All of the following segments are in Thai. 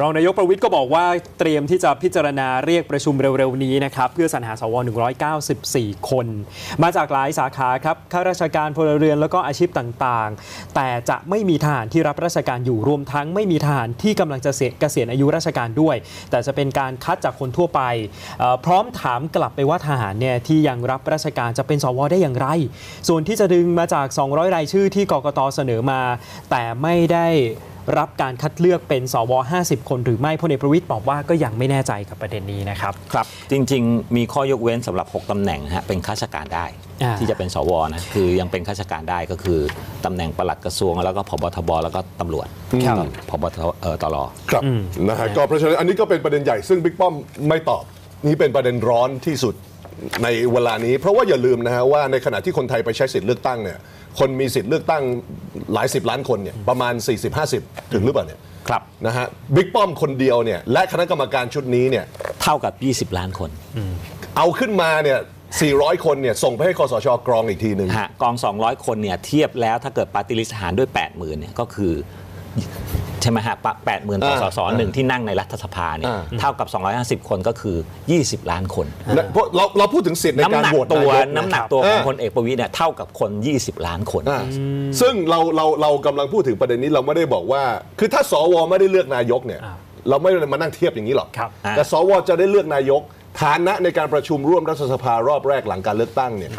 รองนายกประวิทย์ก็บอกว่าเตรียมที่จะพิจารณาเรียกประชุมเร็วๆนี้นะครับเพื่อสรรหาสว 194 คน มาจากหลายสาขาครับข้าราชการพลเรือนแล้วก็อาชีพต่างๆ แต่จะไม่มีทหารที่รับราชการอยู่รวมทั้งไม่มีทหารที่กำลังจะเสียเกษียณอายุราชการด้วย แต่จะเป็นการคัดจากคนทั่วไป พร้อมถามกลับไปว่าทหารเนี่ยที่ยังรับราชการจะเป็นสวได้อย่างไร ส่วนที่จะดึงมาจาก 200 รายชื่อที่กกตเสนอมา แต่ไม่ได้ รับการคัดเลือกเป็นสว 50 คนหรือไม่พลเอกประวิตยบอกว่าก็ยังไม่แน่ใจกับประเด็นนี้นะครับ ครับ จริง ๆ มีข้อยกเว้นสำหรับ 6ตำแหน่งนะฮะเป็นข้าราชการได้อ่าที่จะเป็นสวนะคือยังเป็นข้าราชการได้ก็คือตำแหน่งปลัดกระทรวง แล้วก็พบทบแล้วก็ตำรวจครับพบทเอ่อตลอครับนะฮะก็เพราะฉะนั้นอันนี้ก็เป็นประเด็นใหญ่ซึ่งบิ๊กป้อมไม่ตอบนี่เป็นประเด็นร้อนที่สุด ในเวลานี้ เพราะว่าอย่าลืมนะฮะว่าในขณะที่คนไทยไปใช้สิทธิ์เลือกตั้งเนี่ยคนมีสิทธิ์เลือกตั้งหลายสิบล้านคนเนี่ยประมาณ 40-50 ถึงหรือเปล่าเนี่ยครับนะฮะบิ๊กป้อมคนเดียวเนี่ยและคณะกรรมการชุดนี้เนี่ยเท่ากับ 20 ล้านคน เอาขึ้นมาเนี่ย 400 คนเนี่ยส่งไปให้คอสชกรองอีกทีหนึ่งฮะกอง 200 คนเนี่ยเทียบแล้วถ้าเกิดปาร์ติลิสหารด้วย 80,000เนี่ยก็คือ ใช่ไหมฮะแปดหมื่นต่อสสหนึ่งที่นั่งในรัฐสภาเนี่ยอ่าเท่ากับ 250 คนก็คือ 20 ล้านคนนะเพราะเราเราพูดถึงสิทธิ์ในน้ำการหนักโหวตตันาวยกะน้ำหนักตัวของเออพลเอกประวิตยเนี่ยเท่ากับคน 20 ล้านคนอ่าซึ่งเราเราเรากำลังพูดถึงประเด็นนี้เราไม่ได้บอกว่า คือถ้าสวไม่ได้เลือกนายกเนี่ยอ่าเราไม่ได้มานั่งเทียบอย่างนี้หรอกครับอ่าแต่สวจะได้เลือกนายก ฐานะในการประชุมร่วมรัฐสภารอบแรกหลังการเลือกตั้งเนี่ย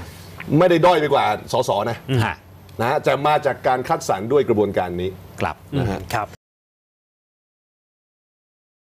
ไม่ได้ด้อยไปกว่าสสนะฮะนะฮะจะมาจากการคัดสรรด้วยกระบวนการนี้ครับนะฮะครับ